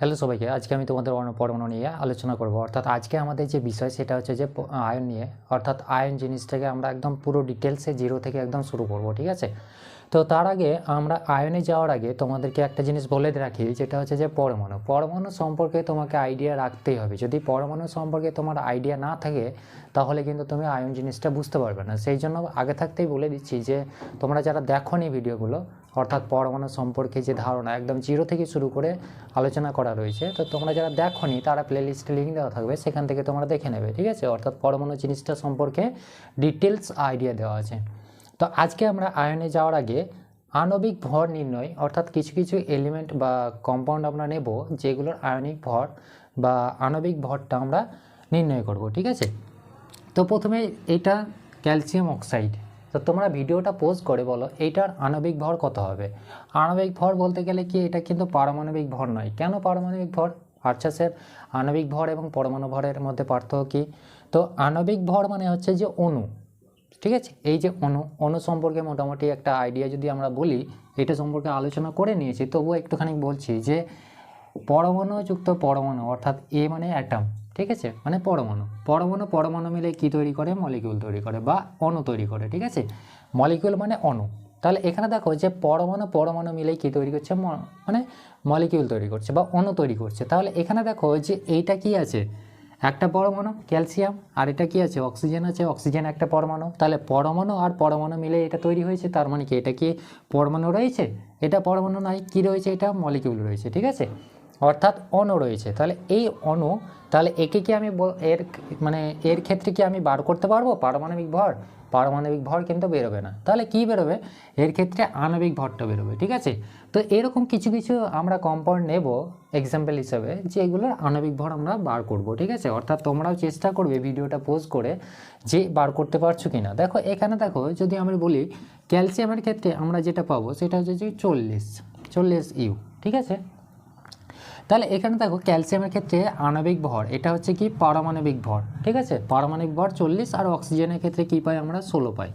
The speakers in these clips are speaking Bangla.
হ্যালো সবাইকে, আজকে আমি তোমাদের পরমাণু নিয়ে আলোচনা করব। অর্থাৎ আজকে আমাদের যে বিষয় সেটা হচ্ছে যে আয়ন নিয়ে। অর্থাৎ আয়ন জিনিসটাকে আমরা একদম পুরো ডিটেলসে জিরো থেকে একদম শুরু করব, ঠিক আছে? তো তার আগে আমরা আয়নে যাওয়ার আগে তোমাদেরকে একটা জিনিস বলে রাখি, যেটা হচ্ছে যে পরমাণু। পরমাণু সম্পর্কে তোমাকে আইডিয়া রাখতেই হবে। যদি পরমাণু সম্পর্কে তোমার আইডিয়া না থাকে, তাহলে কিন্তু তুমি আয়ন জিনিসটা বুঝতে পারবে না। সেই জন্য আগে থাকতেই বলে দিচ্ছি যে তোমরা যারা দেখো নি ভিডিওগুলো অর্থাৎ পরমাণু সম্পর্কে যে ধারণা একদম জিরো থেকে শুরু করে আলোচনা করা রয়েছে, তো তোমরা যারা দেখো নি তারা প্লেলিস্টে লিঙ্ক দেওয়া থাকবে, সেখান থেকে তোমরা দেখে নেবে, ঠিক আছে? অর্থাৎ পরমাণু জিনিসটা সম্পর্কে ডিটেলস আইডিয়া দেওয়া আছে। তো আজকে আমরা আয়নে যাওয়ার আগে আণবিক ভর নির্ণয়, অর্থাৎ কিছু কিছু এলিমেন্ট বা কম্পাউন্ড আমরা নেব যেগুলোর আয়নিক ভর বা আণবিক ভরটা আমরা নির্ণয় করব, ঠিক আছে? তো প্রথমে এটা ক্যালসিয়াম অক্সাইড তো তোমরা ভিডিওটা পোস্ট করে বলো, এইটার আণবিক ভর কত হবে? আণবিক ভর বলতে গেলে কি, এটা কিন্তু পারমাণবিক ভর নয়। কেন পারমাণবিক ভর? স্যার, আণবিক ভর এবং পরমাণু ভরের মধ্যে পার্থক্য কী? তো আণবিক ভর মানে হচ্ছে যে অণু, ঠিক আছে? এই যে অণু অণু সম্পর্কে মোটামুটি একটা আইডিয়া যদি আমরা বলি, এটা সম্পর্কে আলোচনা করে নিয়েছি, তবুও একটুখানি বলছি যে পরমাণুযুক্ত পরমাণু, অর্থাৎ এ মানে অ্যাটম ঠিক আছে? মানে পরমাণু। পরমাণু পরমাণু মিলে কি তৈরি করে? মলিকিউল তৈরি করে বা অণু তৈরি করে, ঠিক আছে? মলিকিউল মানে অণু। তাহলে এখানে দেখো যে পরমাণু পরমাণু মিলেই কি তৈরি করছে? মানে মলিকিউল তৈরি করছে বা অণু তৈরি করছে। তাহলে এখানে দেখো যে এইটা কি আছে? একটা পরমাণু, ক্যালসিয়াম, আর এটা কি আছে? অক্সিজেন আছে। অক্সিজেন একটা পরমাণু। তাহলে পরমাণু আর পরমাণু মিলে এটা তৈরি হয়েছে। তার মানে কি? এটা কি পরমাণু রয়েছে? এটা পরমাণু নয়। কি রয়েছে? এটা মলিকিউল রয়েছে, ঠিক আছে? অর্থাৎ অণু রয়েছে। তাহলে এই অণু, তাহলে একে কি আমি এর মানে এর ক্ষেত্রে কি আমি বার করতে পারব? পারমাণবিক ভর? পারমাণবিক ভর কিন্তু বেরোবে না। তাহলে কি বেরোবে? এর ক্ষেত্রে আণবিক ভরটা বেরোবে, ঠিক আছে? তো এরকম কিছু কিছু আমরা কম্পাউন্ড নেব এক্সাম্পল হিসাবে, যে এগুলোর আণবিক ভর আমরা বার করব, ঠিক আছে? অর্থাৎ তোমরাও চেষ্টা করবে ভিডিওটা পোস্ট করে, যে বার করতে পারছ কি না দেখো, এখানে দেখো, যদি আমি বলি ক্যালসিয়ামের ক্ষেত্রে আমরা যেটা পাবো, সেটা হচ্ছে যে চল্লিশ চল্লিশ ইউ ঠিক আছে? তাহলে এখানে দেখো ক্যালসিয়ামের ক্ষেত্রে আণবিক ভর, এটা হচ্ছে কি? পারমাণবিক ভর, ঠিক আছে? পারমাণবিক ভর চল্লিশ আর অক্সিজেনের ক্ষেত্রে কি পাই আমরা? ষোলো পাই।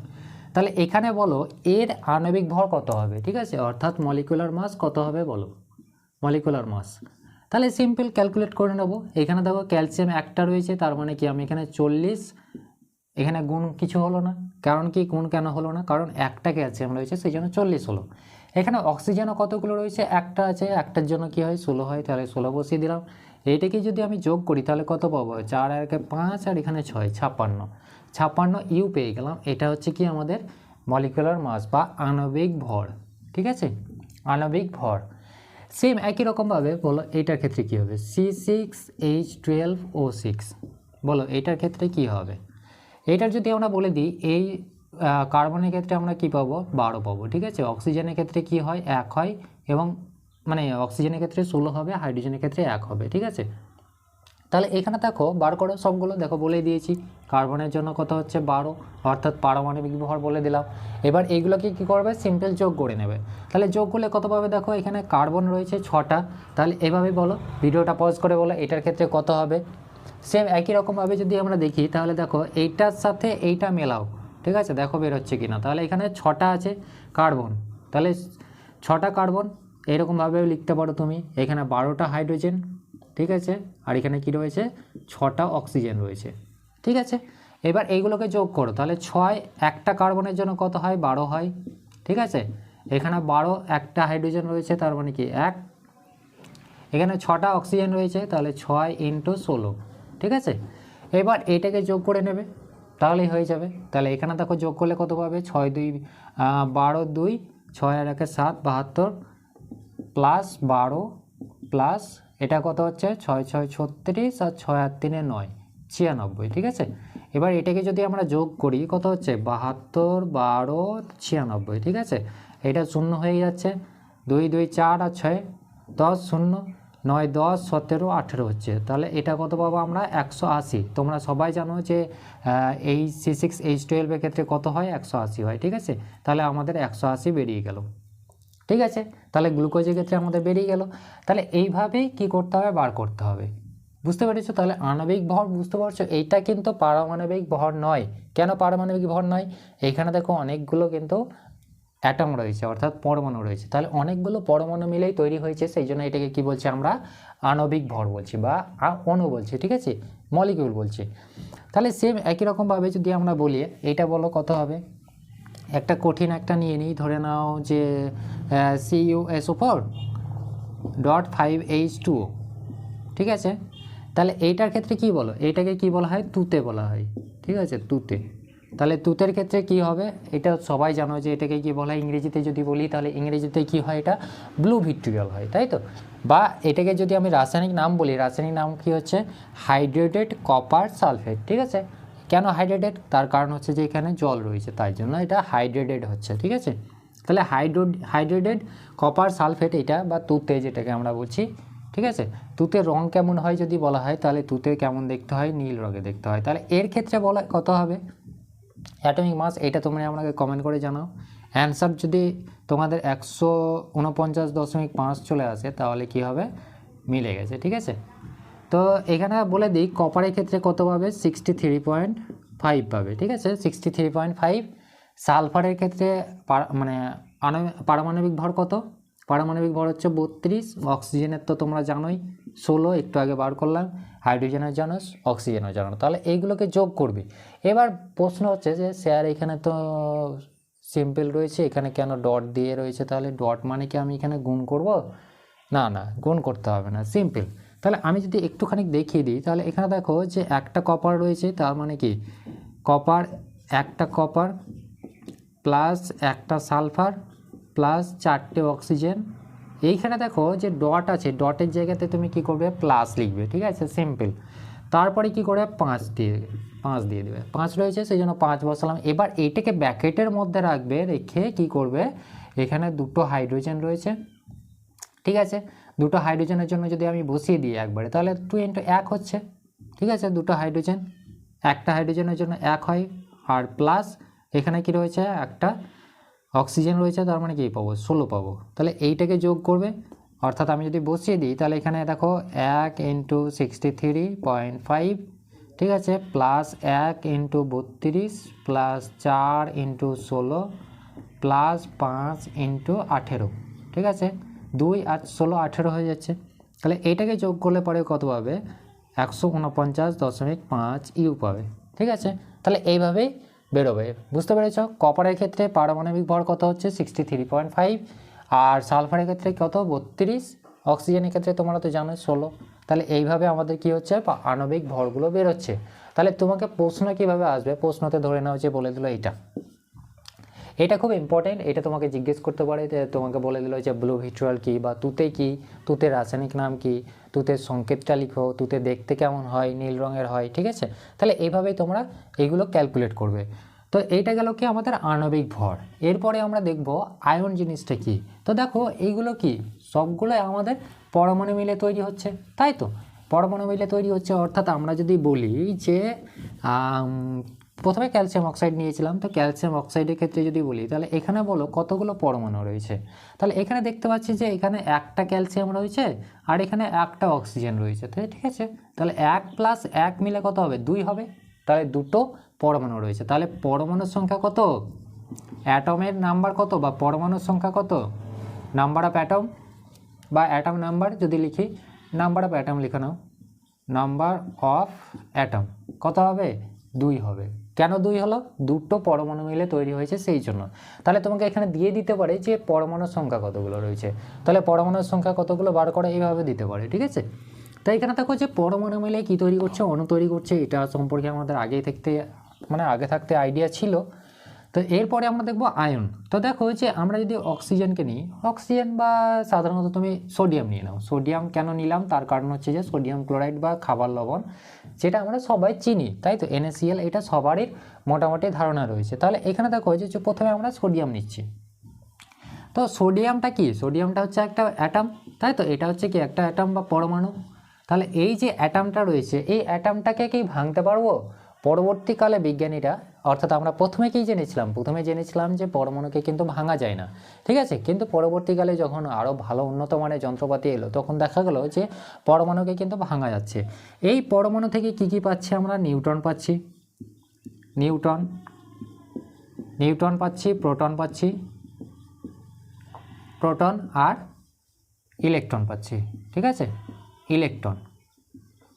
তাহলে এখানে বলো, এর আণবিক ভর কত হবে? ঠিক আছে? অর্থাৎ মলিকুলার মাস কত হবে বলো? মলিকুলার মাস তাহলে সিম্পল ক্যালকুলেট করে নেব। এখানে দেখো ক্যালসিয়াম একটা রয়েছে, তার মানে কি আমি এখানে চল্লিশ, এখানে গুণ কিছু হলো না। কারণ কি? গুণ কেন হলো না? কারণ একটা ক্যালসিয়াম রয়েছে, সেই জন্য চল্লিশ হলো। এখানে অক্সিজেনও কতগুলো রয়েছে? একটা আছে, একটার জন্য কি হয়? ষোলো হয়, তাহলে ষোলো বসিয়ে দিলাম। এইটাকে যদি আমি যোগ করি, তাহলে কত পাবো? চার আর একে, পাঁচ, আর এখানে ছয়, ছাপ্পান্ন। ছাপ্পান্ন ইউ পেয়ে গেলাম। এটা হচ্ছে কি আমাদের মলিকুলার মাস বা আণবিক ভর, ঠিক আছে? আণবিক ভর। সেম একই রকমভাবে বলো এইটার ক্ষেত্রে কী হবে? C six H twelve O six বলো এইটার ক্ষেত্রে কী হবে? এইটার যদি আমরা বলে দিই, এই কার্বনের ক্ষেত্রে আমরা কি পাবো? বারো পাবো, ঠিক আছে? অক্সিজেনের ক্ষেত্রে কি হয়? এক হয় এবং মানে অক্সিজেনের ক্ষেত্রে ষোলো হবে, হাইড্রোজেনের ক্ষেত্রে এক হবে, ঠিক আছে? তাহলে এখানে দেখো, বার করো, সবগুলো দেখো বলে দিয়েছি। কার্বনের জন্য কত হচ্ছে? বারো, অর্থাৎ পারমাণবিক ভর বলে দিলাম। এবার এইগুলোকে কী করবে? সিম্পল যোগ করে নেবে। তাহলে যোগ করলে কত পাবে? দেখো, এখানে কার্বন রয়েছে ছটা। তাহলে এভাবে বলো, ভিডিওটা পজ করে বলো, এটার ক্ষেত্রে কত হবে? সেম একই রকমভাবে যদি আমরা দেখি, তাহলে দেখো, এইটার সাথে এইটা মেলাও। ঠিক আছে, দেখো বের হচ্ছে কিনা। তাহলে এখানে ছটা আছে কার্বন। তাহলে ছটা কার্বন, এরকমভাবেও লিখতে পারো তুমি। এখানে বারোটা হাইড্রোজেন, ঠিক আছে? আর এখানে কি রয়েছে? ছটা অক্সিজেন রয়েছে, ঠিক আছে? এবার এইগুলোকে যোগ করো। তাহলে ছয়, একটা কার্বনের জন্য কত হয়? বারো হয়, ঠিক আছে? এখানে বারো, একটা হাইড্রোজেন রয়েছে, তার মানে কি? এক। এখানে ছটা অক্সিজেন রয়েছে, তাহলে ছয় ইন্টু ষোলো, ঠিক আছে? এবার এটাকে যোগ করে নেবে। তাহলেই হয়ে যাবে। তাহলে এখানে দেখো যোগ করলে কত পাবে? ছয় দুই বারো দুই, ছয় আর একে সাত, বাহাত্তর প্লাস বারো প্লাস এটা কত হচ্ছে? ছয় ছয় ছত্রিশ আর ছয় আর তিনে নয়, ছিয়ানব্বই, ঠিক আছে? এবার এটাকে যদি আমরা যোগ করি, কত হচ্ছে? বাহাত্তর, বারো, ছিয়ানব্বই, ঠিক আছে? এটা শূন্য হয়ে যাচ্ছে। দুই দুই, চার আর ছয়, দশ, শূন্য। নয়, দশ, সতেরো, আঠেরো হচ্ছে। তাহলে এটা কত পাবো আমরা? একশো আশি। তোমরা সবাই জানো যে এই সি সিক্স এইচ টুয়েলভের ক্ষেত্রে কত হয়? একশো আশি হয়, ঠিক আছে? তাহলে আমাদের একশো আশি বেরিয়ে গেল। ঠিক আছে? তাহলে গ্লুকোজের ক্ষেত্রে আমাদের বেরিয়ে গেল। তাহলে এইভাবেই কি করতে হবে? বার করতে হবে। বুঝতে পেরেছ? তাহলে আণবিক ভর বুঝতে পারছ? এইটা কিন্তু পারমাণবিক ভর নয়। কেন পারমাণবিক ভর নয়? এইখানে দেখো অনেকগুলো কিন্তু অ্যাটম রয়েছে, অর্থাৎ পরমাণু রয়েছে। তাহলে অনেকগুলো পরমাণু মিলেই তৈরি হয়েছে, সেই জন্য এটাকে কি বলছি আমরা? আণবিক ভর বলছি বা অণু বলছি, ঠিক আছে? মলিকিউল বলছি। তাহলে সেম একই রকমভাবে যদি আমরা বলি, এটা বলো কত হবে? একটা কঠিন একটা নিয়ে নিই, ধরে নাও যে C U S four dot five H two ঠিক আছে? তাহলে এইটার ক্ষেত্রে কি বলো? এইটাকে কি বলা হয়? তুতে বলা হয়, ঠিক আছে? তুতে। তাহলে তুতের ক্ষেত্রে কি হবে? এটা সবাই জানো যে এটাকে কি বলা হয়? ইংরেজিতে যদি বলি, তাহলে ইংরেজিতে কি হয় এটা? ব্লু ভিট্রিয়াল হয়, তাই তো? বা এটাকে যদি আমি রাসায়নিক নাম বলি, রাসায়নিক নাম কি হচ্ছে? হাইড্রেটেড কপার সালফেট, ঠিক আছে? কেন হাইড্রেটেড? তার কারণ হচ্ছে যে এখানে জল রয়েছে, তাই জন্য এটা হাইড্রেটেড হচ্ছে, ঠিক আছে? তাহলে হাইড্রো, হাইড্রেটেড কপার সালফেট এটা বা তুতে যেটাকে আমরা বলছি, ঠিক আছে? তুতের রং কেমন হয় যদি বলা হয়, তাহলে তুতে কেমন দেখতে হয়? নীল রঙে দেখতে হয়। তাহলে এর ক্ষেত্রে বলা, কত হবে? অ্যাটমিক মাস এটা তোমরা আমাকে কমেন্ট করে জানাও। অ্যান্সার যদি তোমাদের একশো উনপঞ্চাশ দশমিক পাঁচ চলে আসে, তাহলে কি হবে? মিলে গেছে, ঠিক আছে? তো এখানে বলে দিই, কপারের ক্ষেত্রে কত পাবে? সিক্সটি থ্রি পয়েন্ট ফাইভ পাবে, ঠিক আছে? সিক্সটি থ্রি পয়েন্ট ফাইভ সালফারের ক্ষেত্রে মানে পারমাণবিক ভর কত? পারমাণবিক ভর হচ্ছে বত্রিশ, অক্সিজেনের তো তোমরা জানোই। ষোলো, একটু আগে বার করলাম, হাইড্রোজেনের জানো অক্সিজেনের জানো তাহলে এইগুলোকে যোগ করবি। এবার প্রশ্ন হচ্ছে যে, স্যার, এখানে তো সিম্পল রয়েছে, এখানে কেন ডট দিয়ে রয়েছে? তাহলে ডট মানে কি আমি এখানে গুণ করব? না না, গুণ করতে হবে না সিম্পল তাহলে আমি যদি একটুখানি দেখিয়ে দিই, তাহলে এখানে দেখো যে একটা কপার রয়েছে, তার মানে কি? কপার একটা কপার প্লাস একটা সালফার প্লাস চারটে অক্সিজেন এইখানে দেখো যে ডট আছে ডটের জায়গাতে তুমি কি করবে? প্লাস লিখবে, ঠিক আছে? সিম্পল তারপরে কি করবে? পাঁচ দিয়ে পাঁচ দিয়ে দেবে। পাঁচ রয়েছে সেই জন্য পাঁচ বসালাম। এবার এইটাকে ব্যাকেটের মধ্যে রাখবে, রেখে কি করবে? এখানে দুটো হাইড্রোজেন রয়েছে, ঠিক আছে? দুটো হাইড্রোজেনের জন্য যদি আমি বসিয়ে দিই একবারে, তাহলে টু ইন্টু এক হচ্ছে, ঠিক আছে? দুটো হাইড্রোজেন একটা হাইড্রোজেনের জন্য এক হয়, আর প্লাস এখানে কি রয়েছে? একটা অক্সিজেন রয়েছে, তার মানে কী পাবো? ষোলো পাবো। তাহলে এইটাকে যোগ করবে, অর্থাৎ আমি যদি বসিয়ে দিই, তাহলে এখানে দেখো এক into sixty three point five, ঠিক আছে? প্লাস এক ইন্টু বত্রিশ, প্লাস চার ইন্টু ষোলো, প্লাস পাঁচ ইন্টু আঠেরো, ঠিক আছে? দুই আর ষোলো আঠেরো হয়ে যাচ্ছে। তাহলে এইটাকে যোগ করলে পরে কত পাবে? একশো উনপঞ্চাশ দশমিক পাঁচ ইউ পাবে, ঠিক আছে? তাহলে এইভাবেই বেরোবে। বুঝতে পেরেছ? কপারের ক্ষেত্রে পারমাণবিক ভর কত হচ্ছে? সিক্সটি থ্রি পয়েন্ট ফাইভ আর সালফারের ক্ষেত্রে কত? বত্রিশ। অক্সিজেনের ক্ষেত্রে তোমরা তো জানো ষোলো। তাহলে এইভাবে আমাদের কি হচ্ছে? আণবিক ভরগুলো বেরোচ্ছে। তাহলে তোমাকে প্রশ্ন কীভাবে আসবে? প্রশ্নতে ধরে নেওয়া হচ্ছে বলে দিল এইটা। এটা খুব ইম্পর্টেন্ট এটা তোমাকে জিজ্ঞেস করতে পারে যে তোমাকে বলে দিল যে ব্লু ভিট্রুয়াল কী বা তুতে কী? তুতে রাসায়নিক নাম কী? তুতের সংকেতটা লিখো, তুতে দেখতে কেমন হয়, নীল রঙের হয়, ঠিক আছে? তাহলে এইভাবেই তোমরা এইগুলো ক্যালকুলেট করবে। তো এইটা গেল কি আমাদের আণবিক ভর। এরপরে আমরা দেখব আয়ন জিনিসটা কি। তো দেখো এইগুলো কি? সবগুলো আমাদের পরমাণু মিলে তৈরি হচ্ছে, তাই তো? পরমাণু মিলে তৈরি হচ্ছে, অর্থাৎ আমরা যদি বলি যে প্রথমে ক্যালসিয়াম অক্সাইড নিয়েছিলাম। তো ক্যালসিয়াম অক্সাইডের ক্ষেত্রে যদি বলি, তাহলে এখানে বলো কতগুলো পরমাণু রয়েছে? তাহলে এখানে দেখতে পাচ্ছি যে এখানে একটা ক্যালসিয়াম রয়েছে আর এখানে একটা অক্সিজেন রয়েছে। ঠিক আছে, তাহলে এক প্লাস এক মিলে কত হবে? দুই হবে। তাহলে দুটো পরমাণু রয়েছে। তাহলে পরমাণুর সংখ্যা কত? অ্যাটমের নাম্বার কত বা পরমাণুর সংখ্যা কত? নাম্বার অফ অ্যাটম বা অ্যাটম নাম্বার যদি লিখি, নাম্বার অফ অ্যাটম লিখে নাও। নাম্বার অফ অ্যাটম কত হবে? দুই হবে। কেন দুই হলো? দুটো পরমাণু মিলে তৈরি হয়েছে সেই জন্য। তাহলে তোমাকে এখানে দিয়ে দিতে পারে যে পরমাণুর সংখ্যা কতগুলো রয়েছে। তাহলে পরমাণুর সংখ্যা কতগুলো বার করে এইভাবে দিতে পারে, ঠিক আছে? তো এখানে দেখো যে পরমাণু মিলে কী তৈরি করছে, অণু তৈরি করছে, এটা সম্পর্কে আমাদের আগে থাকতে মানে আগে থাকতে আইডিয়া ছিল। তো এরপরে আমরা দেখব আয়ন। তো দেখো যে আমরা যদি অক্সিজেনকে নিই, অক্সিজেন বা সাধারণত তুমি সোডিয়াম নিয়ে নাও। সোডিয়াম কেন নিলাম? তার কারণ হচ্ছে যে সোডিয়াম ক্লোরাইড বা খাবার লবণ, যেটা আমরা সবাই চিনি, তাই তো? এনএসিএল এটা সবারই মোটামুটি ধারণা রয়েছে। তাহলে এখানে দেখো যে যে প্রথমে আমরা সোডিয়াম নিচ্ছি। তো সোডিয়ামটা কি? সোডিয়ামটা হচ্ছে একটা অ্যাটাম তাই তো? এটা হচ্ছে কি একটা অ্যাটাম বা পরমাণু? তাহলে এই যে অ্যাটামটা রয়েছে, এই অ্যাটামটাকে কি ভাঙতে পারব? পরবর্তীকালে বিজ্ঞানীরা, অর্থাৎ আমরা প্রথমে কি জেনেছিলাম, প্রথমে জেনেছিলাম যে পরমাণুকে কিন্তু ভাঙা যায় না। ঠিক আছে? কিন্তু পরবর্তীকালে যখন আরও ভালো উন্নত মানের যন্ত্রপাতি এলো, তখন দেখা গেল যে পরমাণুকে কিন্তু ভাঙা যাচ্ছে। এই পরমাণু থেকে কি কি পাচ্ছি আমরা? নিউটন পাচ্ছি। নিউটন নিউটন পাচ্ছি, প্রোটন পাচ্ছি, প্রোটন আর ইলেকট্রন পাচ্ছি। ঠিক আছে? ইলেকট্রন।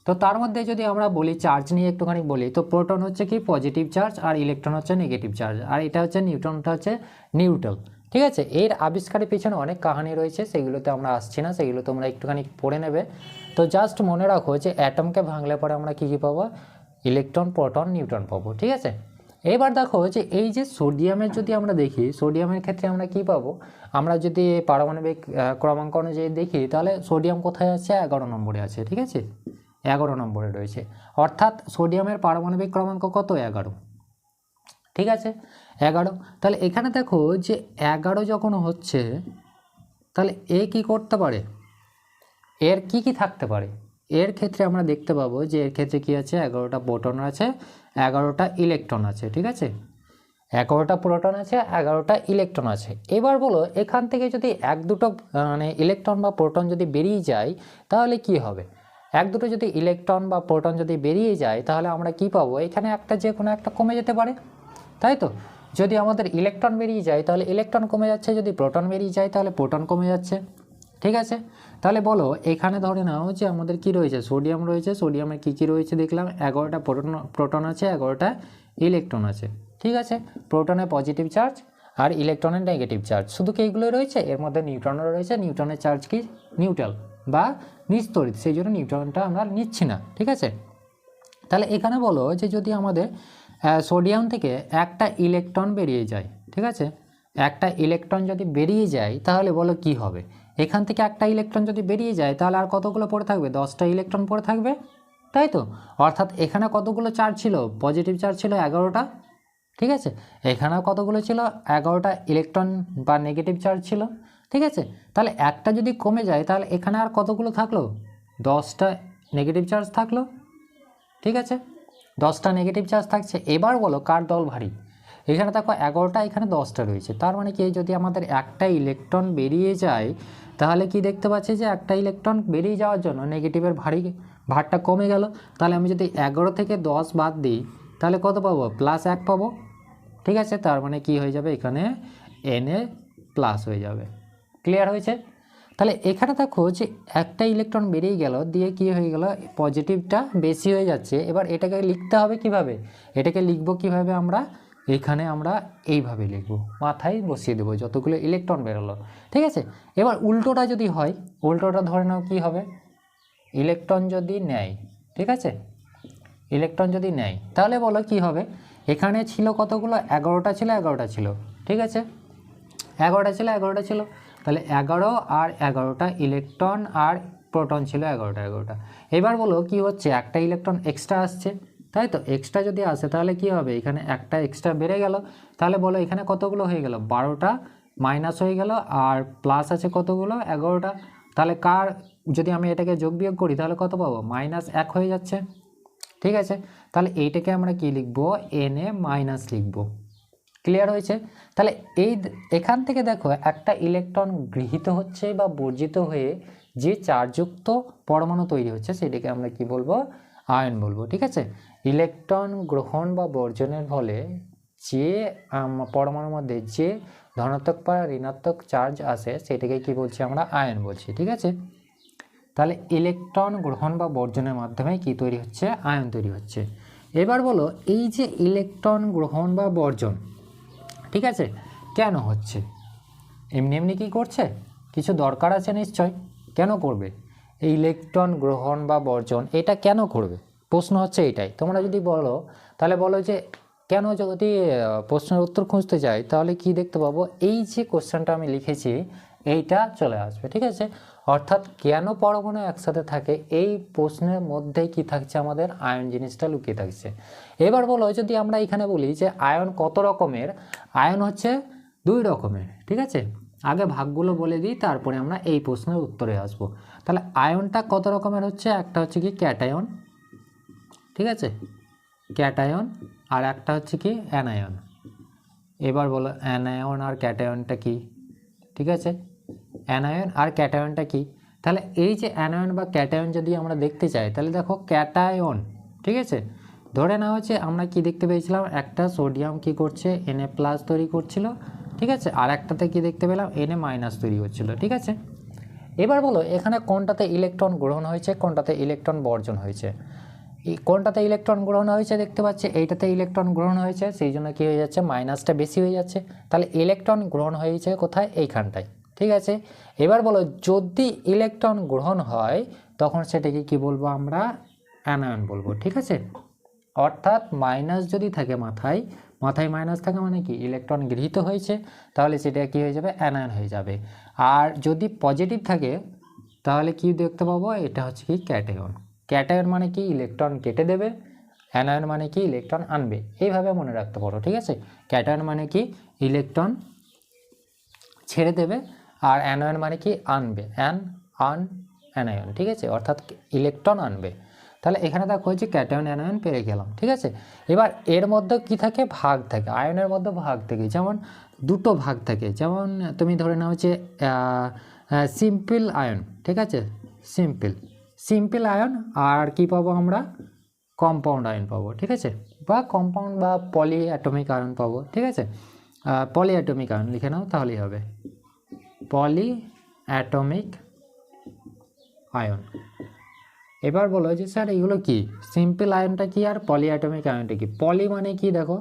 তো তার মধ্যে যদি আমরা বলি চার্জ নিয়ে একটুখানি বলি, তো প্রোটন হচ্ছে কি পজিটিভ চার্জ আর ইলেকট্রন হচ্ছে নেগেটিভ চার্জ আর এটা হচ্ছে নিউট্রনটা হচ্ছে নিউট্রাল ঠিক আছে? এর আবিষ্কারের পিছনে অনেক কাহানি রয়েছে, সেগুলোতে আমরা আসছি না, সেগুলো তোমরা একটুখানি পড়ে নেবে। তো জাস্ট মনে রাখো যে অ্যাটমকে ভাঙলে পরে আমরা কী কী পাবো? ইলেকট্রন প্রোটন নিউট্রন পাবো, ঠিক আছে? এবার দেখো যে এই যে সোডিয়ামের যদি আমরা দেখি সোডিয়ামের ক্ষেত্রে আমরা কি পাবো? আমরা যদি পারমাণবিক ক্রমাঙ্ক অনুযায়ী দেখি, তাহলে সোডিয়াম কোথায় আছে? এগারো নম্বরে আছে, ঠিক আছে? এগারো নম্বরে রয়েছে। অর্থাৎ সোডিয়ামের পারমাণবিক ক্রমাঙ্ক কত? এগারো। ঠিক আছে? এগারো। তাহলে এখানে দেখো যে এগারো যখন হচ্ছে, তাহলে এ কি করতে পারে? এর কি কি থাকতে পারে? এর ক্ষেত্রে আমরা দেখতে পাবো যে এর ক্ষেত্রে কি আছে? এগারোটা প্রোটন আছে, এগারোটা ইলেকট্রন আছে, ঠিক আছে? এগারোটা প্রোটন আছে, এগারোটা ইলেকট্রন আছে। এবার বলো, এখান থেকে যদি এক দুটো মানে ইলেকট্রন বা প্রোটন যদি বেরিয়ে যায়, তাহলে কি হবে? এক দুটো যদি ইলেকট্রন বা প্রোটন যদি বেরিয়ে যায়, তাহলে আমরা কি পাবো? এখানে একটা যে কোনো একটা কমে যেতে পারে, তাই তো? যদি আমাদের ইলেকট্রন বেরিয়ে যায়, তাহলে ইলেকট্রন কমে যাচ্ছে, যদি প্রোটন বেরিয়ে যায়, তাহলে প্রোটন কমে যাচ্ছে, ঠিক আছে? তাহলে বলো, এখানে ধরে নাও যে আমাদের কি রয়েছে? সোডিয়াম রয়েছে সোডিয়ামের কী কী রয়েছে দেখলাম? এগারোটা প্রোটন প্রোটন আছে, এগারোটা ইলেকট্রন আছে, ঠিক আছে? প্রোটনের পজিটিভ চার্জ আর ইলেকট্রনের নেগেটিভ চার্জ শুধু কি এইগুলো রয়েছে? এর মধ্যে নিউট্রনও রয়েছে নিউট্রনের চার্জ কি? নিউট্রাল বা নিস্তরিত, সেই জন্য নিউট্রনটা আমরা নিচ্ছি না, ঠিক আছে? তাহলে এখানে বলো যে যদি আমাদের সোডিয়াম থেকে একটা ইলেকট্রন বেরিয়ে যায়, ঠিক আছে? একটা ইলেকট্রন যদি বেরিয়ে যায়, তাহলে বলো কি হবে? এখান থেকে একটা ইলেকট্রন যদি বেরিয়ে যায়, তাহলে আর কতগুলো পড়ে থাকবে? দশটা ইলেকট্রন পড়ে থাকবে, তাই তো? অর্থাৎ এখানে কতগুলো চার্জ ছিল? পজিটিভ চার্জ ছিল এগারোটা, ঠিক আছে? এখানেও কতগুলো ছিল? এগারোটা ইলেকট্রন বা নেগেটিভ চার্জ ছিল। ঠিক আছে? তাহলে একটা যদি কমে যায়, তাহলে এখানে আর কতগুলো থাকল? দশটা নেগেটিভ চার্জ থাকল। ঠিক আছে? দশটা নেগেটিভ চার্জ থাকছে। এবার বলো কার দল ভারী? এখানে দেখো এগারোটা, এখানে দশটা রয়েছে। তার মানে কি যদি আমাদের একটা ইলেকট্রন বেরিয়ে যায়, তাহলে কি দেখতে পাচ্ছি যে একটা ইলেকট্রন বেরিয়ে যাওয়ার জন্য নেগেটিভের ভারী ভারটা কমে গেল। তাহলে আমি যদি এগারো থেকে দশ বাদ দিই, তাহলে কত পাবো? প্লাস এক পাবো। ঠিক আছে? তার মানে কি হয়ে যাবে? এখানে এনএ প্লাস হয়ে যাবে। ক্লিয়ার হয়েছে? তাহলে এখানে দেখো যে একটা ইলেকট্রন বেরিয়ে গেল, দিয়ে কি হয়ে গেল? পজিটিভটা বেশি হয়ে যাচ্ছে। এবার এটাকে লিখতে হবে কীভাবে? এটাকে লিখব কীভাবে আমরা? এখানে আমরা এইভাবে লিখব। মাথায় বসিয়ে দেবো যতগুলো ইলেকট্রন বেরোলো। ঠিক আছে? এবার উল্টোটা যদি হয়, উল্টোটা ধরে নাও কী হবে? ইলেকট্রন যদি নেয়, ঠিক আছে? ইলেকট্রন যদি নেয়, তাহলে বলো কি হবে? এখানে ছিল কতগুলো? এগারোটা ছিল এগারোটা ছিল। ঠিক আছে? এগারোটা ছিল এগারোটা ছিল। তাহলে এগারো আর এগারোটা ইলেকট্রন আর প্রোটন ছিল এগারোটা এগারোটা। এবার বলো কি হচ্ছে? একটা ইলেকট্রন এক্সট্রা আসছে, তাই তো? এক্সট্রা যদি আসে তাহলে কি হবে? এখানে একটা এক্সট্রা বেড়ে গেল। তাহলে বলো এখানে কতগুলো হয়ে গেল? বারোটা মাইনাস হয়ে গেল আর প্লাস আছে কতগুলো? এগারোটা। তাহলে কার, যদি আমি এটাকে যোগ বিয়োগ করি তাহলে কত পাবো? মাইনাস এক হয়ে যাচ্ছে। ঠিক আছে? তাহলে এইটাকে আমরা কি লিখব? এন এ মাইনাস লিখব। ক্লিয়ার হয়েছে? তাহলে এই এখান থেকে দেখো, একটা ইলেকট্রন গৃহীত হচ্ছে বা বর্জিত হয়ে যে চার্জযুক্ত পরমাণু তৈরি হচ্ছে, সেটাকে আমরা কি বলব? আয়ন বলব, ঠিক আছে? ইলেকট্রন গ্রহণ বা বর্জনের ফলে যে পরমাণুর মধ্যে যে ধনাত্মক বা ঋণাত্মক চার্জ আসে, সেটাকে কি বলছি আমরা? আয়ন বলছি, ঠিক আছে? তাহলে ইলেকট্রন গ্রহণ বা বর্জনের মাধ্যমে কি তৈরি হচ্ছে? আয়ন তৈরি হচ্ছে। এবার বলো, এই যে ইলেকট্রন গ্রহণ বা বর্জন ঠিক আছে? কেন হচ্ছে? এমনি এমনি কি করছে? কিছু দরকার আছে নিশ্চয়। কেন করবে? এই ইলেকট্রন গ্রহণ বা বর্জন, এটা কেন করবে? প্রশ্ন হচ্ছে এটাই। তোমরা যদি বলো, তাহলে বলো যে কেন যদি প্রশ্নের উত্তর খুঁজতে যাই, তাহলে কি দেখতে পাবো? এই যে কোশ্চেনটা আমি লিখেছি, এইটা চলে আসবে, ঠিক আছে? অর্থাৎ কেন পরমাণু একসাথে থাকে? এই প্রশ্নের মধ্যেই কি থাকছে আমাদের আয়ন জিনিসটা লুকিয়ে থাকছে। এবার বলো, যদি আমরা এখানে বলি যে আয়ন কত রকমের? আয়ন হচ্ছে দুই রকমের, ঠিক আছে? আগে ভাগগুলো বলে দিই, তারপরে আমরা এই প্রশ্নের উত্তরে আসব। তাহলে আয়নটা কত রকমের হচ্ছে? একটা হচ্ছে কি ক্যাটায়ন, ঠিক আছে? ক্যাটায়ন আর একটা হচ্ছে কি অ্যানায়ন। এবার বলো, অ্যানায়ন আর ক্যাটায়নটা কি? ঠিক আছে? অ্যানায়ন আর ক্যাটায়নটা কি? তাহলে এই যে অ্যানায়ন বা ক্যাটায়ন যদি আমরা দেখতে চাই, তাহলে দেখো ক্যাটায়ন, ঠিক আছে? ধরে না হচ্ছে আমরা কি দেখতে পেয়েছিলাম? একটা সোডিয়াম কি করছে? এনএ প্লাস তৈরি করছিল, ঠিক আছে? আর একটাতে কি দেখতে পেলাম? এনে মাইনাস তৈরি হচ্ছিল ঠিক আছে? এবার বলো, এখানে কোনটাতে ইলেকট্রন গ্রহণ হয়েছে, কোনটাতে ইলেকট্রন বর্জন হয়েছে? কোনটাতে ইলেকট্রন গ্রহণ হয়েছে দেখতে পাচ্ছি, এইটাতে ইলেকট্রন গ্রহণ হয়েছে সেই জন্য কী হয়ে যাচ্ছে? মাইনাসটা বেশি হয়ে যাচ্ছে। তাহলে ইলেকট্রন গ্রহণ হয়েছে কোথায়? এইখানটায়। ঠিক আছে? এবার বলো, যদি ইলেকট্রন গ্রহণ হয়, তখন সেটাকে কি বলব আমরা? অ্যানায়ন বলব, ঠিক আছে? অর্থাৎ মাইনাস যদি থাকে মাথায় মাথায় মাইনাস থাকে মানে কি? ইলেকট্রন গৃহীত হয়েছে, তাহলে সেটা কি হয়ে যাবে? অ্যানায়ন হয়ে যাবে। আর যদি পজিটিভ থাকে, তাহলে কি দেখতে পাবো? এটা হচ্ছে কি ক্যাটায়ন ক্যাটায়ন মানে কি? ইলেকট্রন কেটে দেবে অ্যানায়ন মানে কি? ইলেকট্রন আনবে। এইভাবে মনে রাখতে পারো, ঠিক আছে? ক্যাটায়ন মানে কি? ইলেকট্রন ছেড়ে দেবে আর অ্যানায়ন মানে কি? আনবে। অ্যান আন অ্যানায়ন ঠিক আছে? অর্থাৎ ইলেকট্রন আনবে। তাহলে এখানে দেখো যে ক্যাটায়ন অ্যানায়ন পেরে গেলাম, ঠিক আছে? এবার এর মধ্যে কি থাকে? ভাগ থাকে। আয়নের মধ্যে ভাগ থাকে। যেমন দুটো ভাগ থাকে। যেমন তুমি ধরে নাও যে সিম্পল আয়ন ঠিক আছে? সিম্পল সিম্পল আয়ন আর কি পাবো আমরা? কম্পাউন্ড আয়ন পাবো, ঠিক আছে? বা কম্পাউন্ড বা পলি অ্যাটমিক আয়ন পাবো, ঠিক আছে? পলি অ্যাটমিক আয়ন লিখে নাও, তাহলেই হবে। পলি অ্যাটমিক আয়ন এবার বলো যে স্যার, এগুলো কি? সিম্পল আয়নটা কি আর পলি অ্যাটমিক আয়নটা কি? পলি মানে কি দেখো?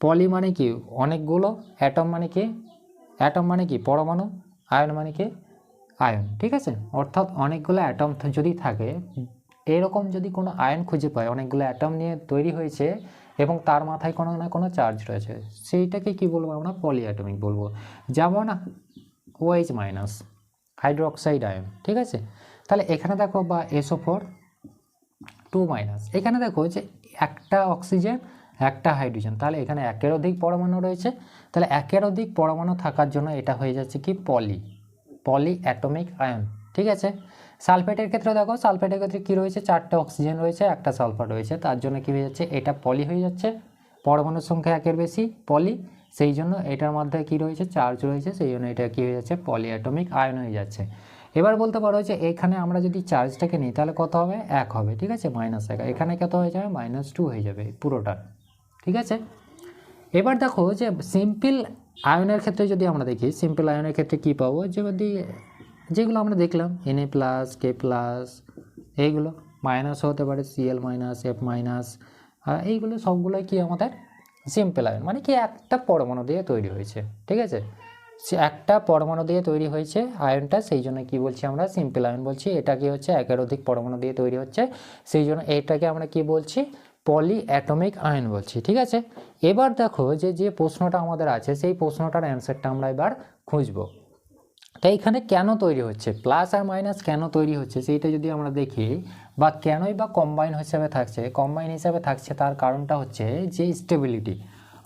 পলি মানে কি? অনেকগুলো অ্যাটম মানে কি? অ্যাটম মানে কি? পরমাণু? আয়ন মানে কি? আয়ন ঠিক আছে? অর্থাৎ অনেকগুলো অ্যাটম যদি থাকে, এরকম যদি কোনো আয়ন খুঁজে পায়, অনেকগুলো অ্যাটম নিয়ে তৈরি হয়েছে এবং তার মাথায় কোনো না কোনো চার্জ রয়েছে, সেইটাকে কি বলব আমরা? পলি অ্যাটমিক বলব। যেমন ওএইচ মাইনাস হাইড্রোক্সাইড আয়ন ঠিক আছে? তাহলে এখানে দেখো বা এসও ফোর টু মাইনাস। এখানে দেখো যে একটা অক্সিজেন, একটা হাইড্রোজেন, তাহলে এখানে একের অধিক পরমাণু রয়েছে। তাহলে একের অধিক পরমাণু থাকার জন্য এটা হয়ে যাচ্ছে কি? পলি পলি অ্যাটমিক আয়ন, ঠিক আছে? সালফেটের ক্ষেত্রে দেখো, সালফেটের ক্ষেত্রে কী রয়েছে? চারটে অক্সিজেন রয়েছে, একটা সালফার রয়েছে। তার জন্য কী হয়ে যাচ্ছে? এটা পলি হয়ে যাচ্ছে। পরমাণুর সংখ্যা একের বেশি, পলি সেই জন্য এটার মধ্যে কি রয়েছে? চার্জ রয়েছে, সেই জন্য এটা কী হয়ে যাচ্ছে? পলি অ্যাটমিক আয়ন হয়ে যাচ্ছে। এবার বলতে পারো যে এখানে আমরা যদি চার্জটাকে নিই, তাহলে কত হবে? এক হবে, ঠিক আছে? মাইনাস এক। এখানে কত হয়ে যাবে? মাইনাস টু হয়ে যাবে পুরোটা, ঠিক আছে? এবার দেখো যে সিম্পল আয়নের ক্ষেত্রে যদি আমরা দেখি, সিম্পল আয়নের ক্ষেত্রে কী পাবো? যদি যেগুলো আমরা দেখলাম N A plus K plus এইগুলো, মাইনাস হতে পারে সিএল মাইনাস এফ মাইনাস এইগুলো সবগুলোই কি আমাদের সিম্পল আয়ন মানে কি একটা পরমাণু দিয়ে তৈরি হয়েছে, ঠিক আছে? সে একটা পরমাণু দিয়ে তৈরি হয়েছে আয়নটা সেই জন্য কি বলছি আমরা? সিম্পল আয়ন বলছি। এটা কি হচ্ছে? একের অধিক পরমাণু দিয়ে তৈরি হচ্ছে। সেই জন্য এটাকে আমরা কি বলছি? পলি অ্যাটমিক আয়ন বলছি, ঠিক আছে? এবার দেখো যে যে প্রশ্নটা আমাদের আছে, সেই প্রশ্নটার অ্যান্সারটা আমরা এবার খুঁজবো। তো এইখানে কেন তৈরি হচ্ছে? প্লাস আর মাইনাস কেন তৈরি হচ্ছে? সেইটা যদি আমরা দেখি, বা কেনই বা কম্বাইন হিসাবে থাকছে কম্বাইন হিসাবে থাকছে তার কারণটা হচ্ছে যে স্টেবিলিটি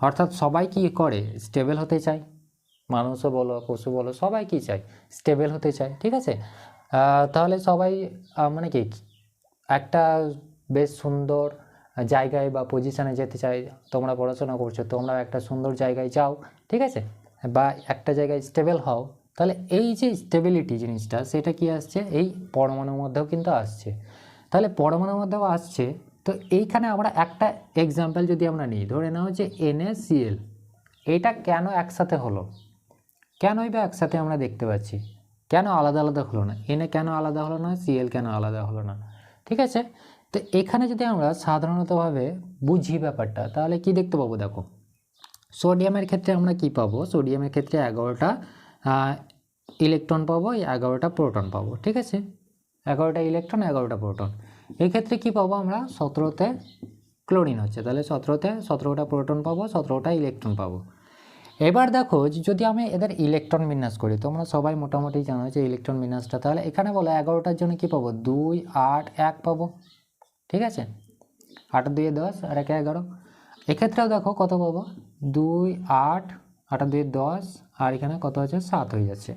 অর্থাৎ সবাই কি করে? স্টেবল হতে চায়। মানুষও বলো, পশু বলো, সবাই কি চায়? স্টেবল হতে চায়, ঠিক আছে? তাহলে সবাই মানে কি? একটা বেশ সুন্দর জায়গায় বা পজিশনে যেতে চাই তোমরা পড়াশোনা করছ তোমরা একটা সুন্দর জায়গায় যাও, ঠিক আছে? বা একটা জায়গায় স্টেবল হও তাহলে এই যে স্টেবিলিটি জিনিসটা, সেটা কি আসছে? এই পরমাণুর মধ্যেও কিন্তু আসছে। তাহলে পরমাণুর মধ্যেও আসছে, তো এইখানে আমরা একটা এক্সাম্পল যদি আমরা নিই, ধরে নাও যে এনএসিএল এটা কেন একসাথে হলো? কেনই বা একসাথে আমরা দেখতে পাচ্ছি? কেন আলাদা আলাদা হলো না? এনে কেন আলাদা হলো না? সিএল কেন আলাদা হলো না? ঠিক আছে? তো এখানে যদি আমরা সাধারণতভাবে বুঝি ব্যাপারটা, তাহলে কি দেখতে পাবো দেখো? সোডিয়ামের ক্ষেত্রে আমরা কি পাবো? সোডিয়ামের ক্ষেত্রে এগারোটা ইলেকট্রন পাবো এগারোটা প্রোটন পাবো, ঠিক আছে? এগারোটা ইলেকট্রন এগারোটা প্রোটন এক্ষেত্রে কি পাবো আমরা? সতেরোতে ক্লোরিন হচ্ছে। তাহলে সতেরোতে সতেরোটা প্রোটন পাবো, সতেরোটা ইলেকট্রন পাবো। এবার দেখো যদি আমি এদের ইলেকট্রন বিন্যাস করি, তোমরা সবাই মোটামুটি জানো যে ইলেকট্রন বিন্যাসটা, তাহলে এখানে বলো এগারোটার জন্য কি পাবো? দুই, আট, এক পাবো। ঠিক আছে? আট দুই দশ, আর একে এগারো। এক্ষেত্রেও দেখো কত পাবো? দুই, আট আট দুই দশ, আর এখানে কত হচ্ছে সাত হয়ে যাচ্ছে।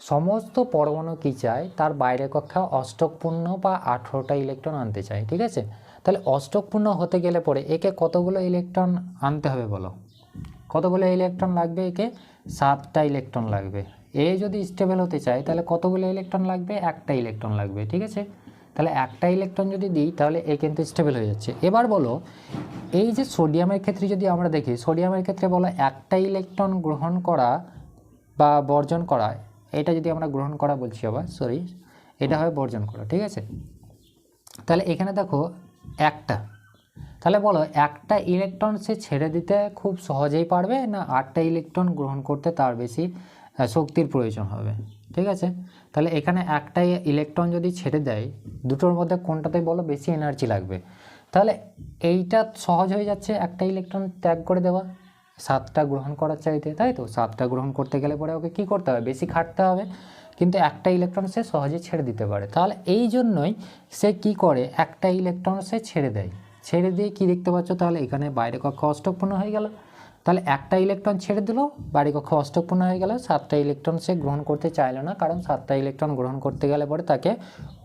সমস্ত পরমাণু কী চায়? তার বাইরে কক্ষা অষ্টকপূর্ণ বা আঠেরোটা ইলেকট্রন আনতে চায়, ঠিক আছে? তাহলে অষ্টকপূর্ণ হতে গেলে পরে একে কতগুলো ইলেকট্রন আনতে হবে বলো? কতগুলো ইলেকট্রন লাগবে একে? সাতটা ইলেকট্রন লাগবে। এ যদি স্টেবল হতে চায়, তাহলে কতগুলো ইলেকট্রন লাগবে? একটা ইলেকট্রন লাগবে, ঠিক আছে? তাহলে একটা ইলেকট্রন যদি দিই, তাহলে এ কিন্তু স্টেবল হয়ে যাচ্ছে। এবার বলো, এই যে সোডিয়ামের ক্ষেত্রে যদি আমরা দেখি সোডিয়ামের ক্ষেত্রে বলো একটা ইলেকট্রন গ্রহণ করা বা বর্জন করা, এটা যদি আমরা গ্রহণ করা বলছি আবার সরি এটা হয় বর্জন করা, ঠিক আছে? তাহলে এখানে দেখো একটা। তাহলে বলো, একটা ইলেকট্রন সে ছেড়ে দিতে খুব সহজেই পারবে না আটটা ইলেকট্রন গ্রহণ করতে তার বেশি শক্তির প্রয়োজন হবে, ঠিক আছে? তাহলে এখানে একটাই ইলেকট্রন যদি ছেড়ে দেয়, দুটোর মধ্যে কোনটাতে বলো? বেশি এনার্জি লাগবে। তাহলে এইটা সহজ হয়ে যাচ্ছে একটা ইলেকট্রন ত্যাগ করে দেওয়া। সাতটা গ্রহণ করার চাইতে, তাই তো? সাতটা গ্রহণ করতে গেলে পরে ওকে কী করতে হবে? বেশি খাটতে হবে। কিন্তু একটা ইলেকট্রন সে সহজে ছেড়ে দিতে পারে। তাহলে এই জন্যই সে কি করে? একটা ইলেকট্রন সে ছেড়ে দেয়। ছেড়ে দিয়ে কি দেখতে পাচ্ছ? তাহলে এখানে বাইরে কক্ষ অষ্টকপূর্ণ হয়ে গেল। তাহলে একটা ইলেকট্রন ছেড়ে দিল, বাড়ি কক্ষ অষ্টকপূর্ণ হয়ে গেল, সাতটা ইলেকট্রন সে গ্রহণ করতে চাইলো না, কারণ সাতটা ইলেকট্রন গ্রহণ করতে গেলে পরে তাকে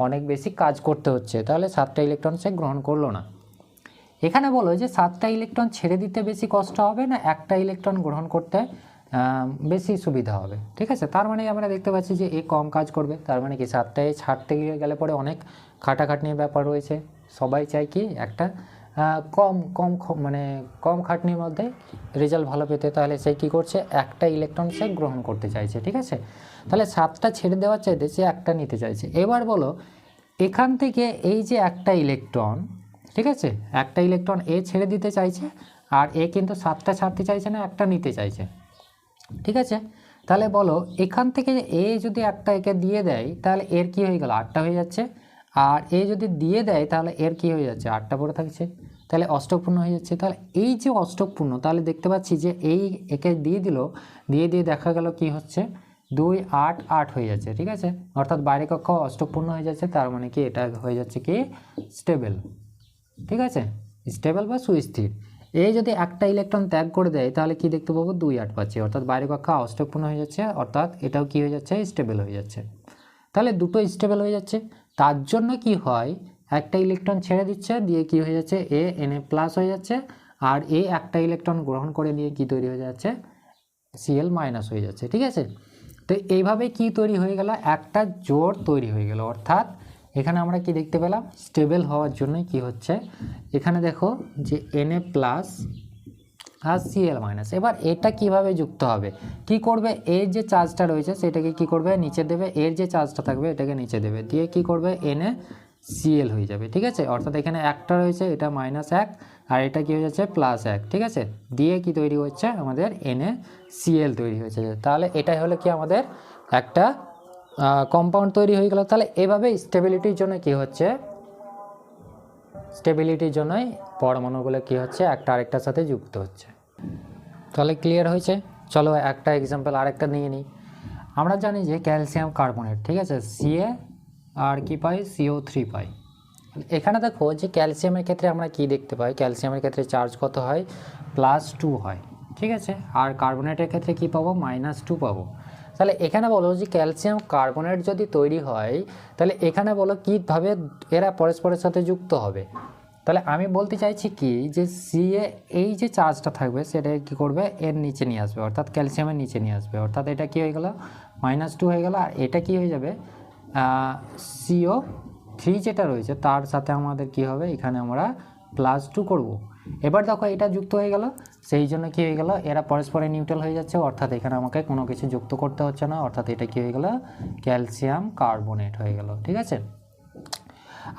অনেক বেশি কাজ করতে হচ্ছে, তাহলে সাতটা ইলেকট্রন সে গ্রহণ করল না। এখানে বলো যে সাতটা ইলেকট্রন ছেড়ে দিতে বেশি কষ্ট হবে না একটা ইলেকট্রন গ্রহণ করতে বেশি সুবিধা হবে? ঠিক আছে? তার মানে আমরা দেখতে পাচ্ছি যে এ কম কাজ করবে, তার মানে কি সাতটায় ছাড়তে গেলে পরে অনেক খাটাখাটনির ব্যাপার রয়েছে। সবাই চায় কি একটা কম কম মানে কম খাটনির মধ্যে রেজাল্ট ভালো পেতে, তাহলে সে কী করছে? একটা ইলেকট্রন সে গ্রহণ করতে চাইছে, ঠিক আছে? তাহলে সাতটা ছেড়ে দেওয়ার চাইতে সে একটা নিতে চাইছে। এবার বলো, এখান থেকে এই যে একটা ইলেকট্রন ঠিক আছে? একটা ইলেকট্রন এ ছেড়ে দিতে চাইছে, আর এ কিন্তু সাতটা ছাড়তে চাইছে না, একটা নিতে চাইছে, ঠিক আছে? তাহলে বলো, এখান থেকে এ যদি একটা একে দিয়ে দেয়, তাহলে এর কি হয়ে গেল? আটটা হয়ে যাচ্ছে। আর এ যদি দিয়ে দেয়, তাহলে এর কি হয়ে যাচ্ছে? আটটা পড়ে থাকছে। তাহলে অষ্টকপূর্ণ হয়ে যাচ্ছে। তাহলে এই যে অষ্টকপূর্ণ, তাহলে দেখতে পাচ্ছি যে এই একে দিয়ে দিল, দিয়ে দিয়ে দেখা গেল কি হচ্ছে? দুই আট আট হয়ে যাচ্ছে, ঠিক আছে? অর্থাৎ বাইরে কক্ষ অষ্টকপূর্ণ হয়ে যাচ্ছে, তার মানে কি এটা হয়ে যাচ্ছে কি? স্টেবল, ঠিক আছে? স্টেবল বা সুস্থির। এই যদি একটা ইলেকট্রন ত্যাগ করে দেয়, তাহলে কি দেখতে পাবো? দুই আট পাচ্ছি, অর্থাৎ বাইরে কক্ষা অষ্টপূর্ণ হয়ে যাচ্ছে, অর্থাৎ এটাও কি হয়ে যাচ্ছে? স্টেবল হয়ে যাচ্ছে। তাহলে দুটো স্টেবল হয়ে যাচ্ছে। তার জন্য কি হয়? একটা ইলেকট্রন ছেড়ে দিচ্ছে, দিয়ে কি হয়ে যাচ্ছে? এ এন এ প্লাস হয়ে যাচ্ছে। আর এ একটা ইলেকট্রন গ্রহণ করে নিয়ে কি তৈরি হয়ে যাচ্ছে? সিএল মাইনাস হয়ে যাচ্ছে, ঠিক আছে? তো এইভাবে কি তৈরি হয়ে গেল? একটা জোর তৈরি হয়ে গেল। অর্থাৎ এখানে আমরা কি দেখতে পেলাম? স্টেবল হওয়ার জন্যই কি হচ্ছে? এখানে দেখো যে এন এ প্লাস আর সিএল মাইনাস এবার এটা কীভাবে যুক্ত হবে? কি করবে? এর যে চার্জটা রয়েছে, সেটাকে কি করবে? নিচে দেবে। এর যে চার্জটা থাকবে, এটাকে নিচে দেবে। দিয়ে কি করবে? এনে সিএল হয়ে যাবে, ঠিক আছে? অর্থাৎ এখানে একটা রয়েছে, এটা মাইনাস এক, আর এটা কি হয়ে যাচ্ছে? প্লাস এক, ঠিক আছে? দিয়ে কি তৈরি হচ্ছে? আমাদের এনে সিএল তৈরি হয়েছে। তাহলে এটাই হলো কি আমাদের একটা কম্পাউন্ড তৈরি হয়ে গেল। তাহলে এভাবে স্টেবিলিটির জন্য কি হচ্ছে? স্টেবিলিটির জন্যই পরমাণুগুলো কি হচ্ছে? একটা আরেকটার সাথে যুক্ত হচ্ছে। তাহলে ক্লিয়ার হয়েছে? চলো একটা এক্সাম্পল আরেকটা নিয়ে নিই। আমরা জানি যে ক্যালসিয়াম কার্বনেট ঠিক আছে? সিএ আর কি পাই? সিও থ্রি পাই। এখানে দেখো যে ক্যালসিয়ামের ক্ষেত্রে আমরা কি দেখতে পাই? ক্যালসিয়ামের ক্ষেত্রে চার্জ কত হয়? প্লাস টু হয়। ঠিক আছে? আর কার্বনেটের ক্ষেত্রে কি পাবো? মাইনাস টু পাবো। তাহলে এখানে বলো যে ক্যালসিয়াম কার্বনেট যদি তৈরি হয়, তাহলে এখানে বলো কীভাবে এরা পরস্পরের সাথে যুক্ত হবে? তাহলে আমি বলতে চাইছি কি যে সিএ এই যে চার্জটা থাকবে, সেটা কি করবে? এর নিচে নিয়ে আসবে। অর্থাৎ ক্যালসিয়ামের নিচে নিয়ে আসবে। অর্থাৎ এটা কি হয়ে গেল? মাইনাস টু হয়ে গেল। আর এটা কি হয়ে যাবে? সিও থ্রি যেটা রয়েছে, তার সাথে আমাদের কি হবে? এখানে আমরা প্লাস টু করব। এবার দেখো, এটা যুক্ত হয়ে গেল। সেই জন্য কি হয়ে গেল? এরা পরস্পরে নিউট্রাল হয়ে যাচ্ছে। অর্থাৎ এখানে আমাকে কোনো কিছু যুক্ত করতে হচ্ছে না। অর্থাৎ এটা কি হয়ে গেল? ক্যালসিয়াম কার্বনেট হয়ে গেল। ঠিক আছে?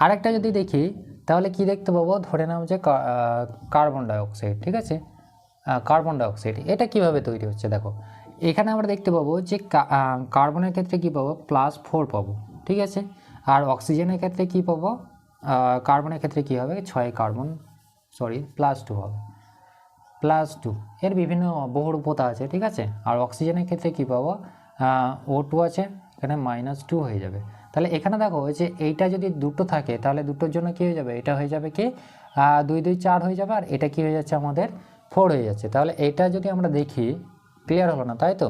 আরেকটা যদি দেখি, তাহলে কি দেখতে পাবো? ধরে নাও যে কার্বন ডাইঅক্সাইড ঠিক আছে? কার্বন ডাইঅক্সাইড এটা কীভাবে তৈরি হচ্ছে? দেখো এখানে আমরা দেখতে পাবো যে কার্বনের ক্ষেত্রে কি পাবো? প্লাস ফোর পাবো, ঠিক আছে? আর অক্সিজেনের ক্ষেত্রে কি পাবো? কার্বনের ক্ষেত্রে কি হবে? ছয় কার্বন সরি প্লাস টু হবে। প্লাস টু এর বিভিন্ন বহুরূপতা আছে, ঠিক আছে? আর অক্সিজেনের ক্ষেত্রে কী পাবো? ও টু আছে, এখানে মাইনাস টু হয়ে যাবে। তাহলে এখানে দেখো যে এইটা যদি দুটো থাকে, তাহলে দুটোর জন্য কী হয়ে যাবে? এটা হয়ে যাবে কি? দুই দুই চার হয়ে যাবে, আর এটা কি হয়ে যাচ্ছে? আমাদের ফোর হয়ে যাচ্ছে। তাহলে এটা যদি আমরা দেখি ক্লিয়ার হলো না, তাই তো?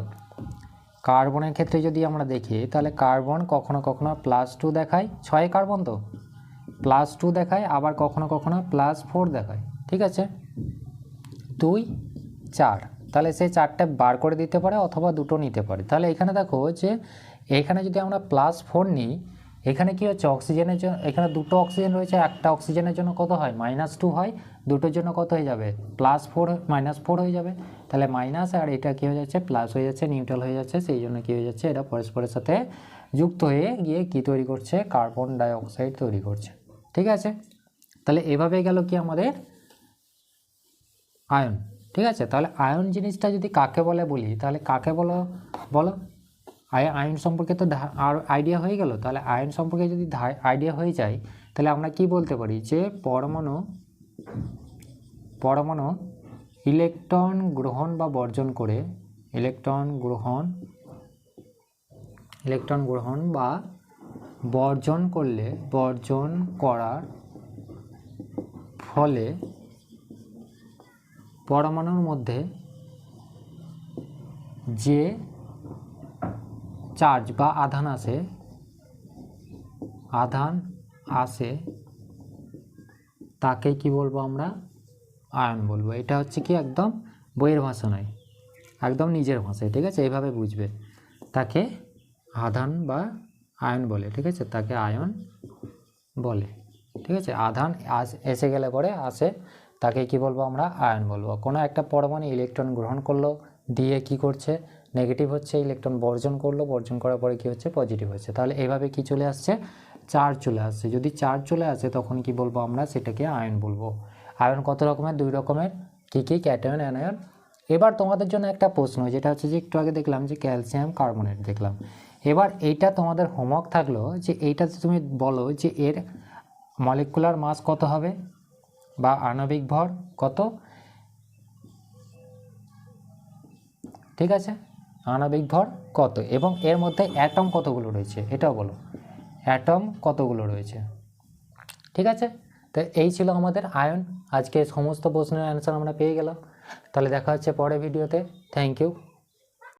কার্বনের ক্ষেত্রে যদি আমরা দেখি, তাহলে কার্বন কখনো কখনো প্লাস টু দেখায়। ছয় কার্বন তো? প্লাস টু দেখায়, আবার কখনো কখনো প্লাস ফোর দেখায়, ঠিক আছে? দুই, চার। তাহলে সেই চারটে বার করে দিতে পারে অথবা দুটো নিতে পারে। তাহলে এখানে দেখো যে, এখানে যদি আমরা প্লাস ফোর নিই, এখানে কি হচ্ছে? অক্সিজেনের জন্য এখানে দুটো অক্সিজেন রয়েছে, একটা অক্সিজেনের জন্য কত হয়? মাইনাস টু হয়। দুটোর জন্য কত হয়ে যাবে? প্লাস ফোর মাইনাস ফোর হয়ে যাবে। তাহলে মাইনাস আর এটা কী হয়ে যাচ্ছে? প্লাস হয়ে যাচ্ছে নিউট্রাল হয়ে যাচ্ছে, সেই জন্য কী হয়ে যাচ্ছে? এটা পরস্পরের সাথে যুক্ত হয়ে গিয়ে কি তৈরি করছে? কার্বন ডাই অক্সাইড তৈরি করছে। ঠিক আছে? তাহলে এভাবে গেল কি আমাদের? আয়ন ঠিক আছে? তাহলে আয়ন জিনিসটা যদি কাকে বলে বলি, তাহলে কাকে বলো? বলো? আয়- আয়ন সম্পর্কে তো আর আইডিয়া হয়ে গেল। তাহলে আয়ন সম্পর্কে যদি আইডিয়া হয়ে যায়, তাহলে আমরা কি বলতে পারি? যে পরমাণু পরমাণু ইলেকট্রন গ্রহণ বা বর্জন করে ইলেকট্রন গ্রহণ ইলেকট্রন গ্রহণ বা বর্জন করলে বর্জন করার ফলে পরমাণুর মধ্যে যে চার্জ বা আধান আসে আধান আসে তাকে কি বলব আমরা? আয়ন বলব। এটা হচ্ছে কি একদম বইয়ের ভাষা নয়, একদম নিজের ভাষায়, ঠিক আছে? এইভাবে বুঝবে। তাকে আধান বা আয়ন বলে, ঠিক আছে? তাকে আয়ন বলে, ঠিক আছে? আধান আস- এসে গেলে পরে আসে, তাকে কি বলব আমরা? আয়ন বলব। কোনো একটা পরমাণু ইলেকট্রন গ্রহণ করল, দিয়ে কি করছে? নেগেটিভ হচ্ছে, ইলেকট্রন বর্জন করল, বর্জন করার পরে কি হচ্ছে? পজিটিভ হচ্ছে। তাহলে এইভাবে কি চলে আসছে? চার্জ চলে আসছে। যদি চার্জ চলে আসে, তখন কি বলব আমরা? সেটাকে আয়ন বলব। আয়ন কত রকমের? দুই রকমের। কী কী? ক্যাটায়ন অ্যানায়ন এবার তোমাদের জন্য একটা প্রশ্ন, যেটা হচ্ছে যে একটু আগে দেখলাম যে ক্যালসিয়াম কার্বনেট দেখলাম। এবার এইটা তোমাদের হোমওয়ার্ক থাকল যে এইটাতে তুমি বলো যে এর মলিকুলার মাস কত হবে? বা আণবিক ভর কত? ঠিক আছে? আণবিক ভর কত? এবং এর মধ্যে অ্যাটম কতগুলো রয়েছে? এটাও বলো। অ্যাটম কতগুলো রয়েছে? ঠিক আছে? তো এই ছিল আমাদের আয়ন। আজকে সমস্ত প্রশ্নের অ্যান্সার আমরা পেয়ে গেলাম। তাহলে দেখা হচ্ছে পরে ভিডিওতে থ্যাংক ইউ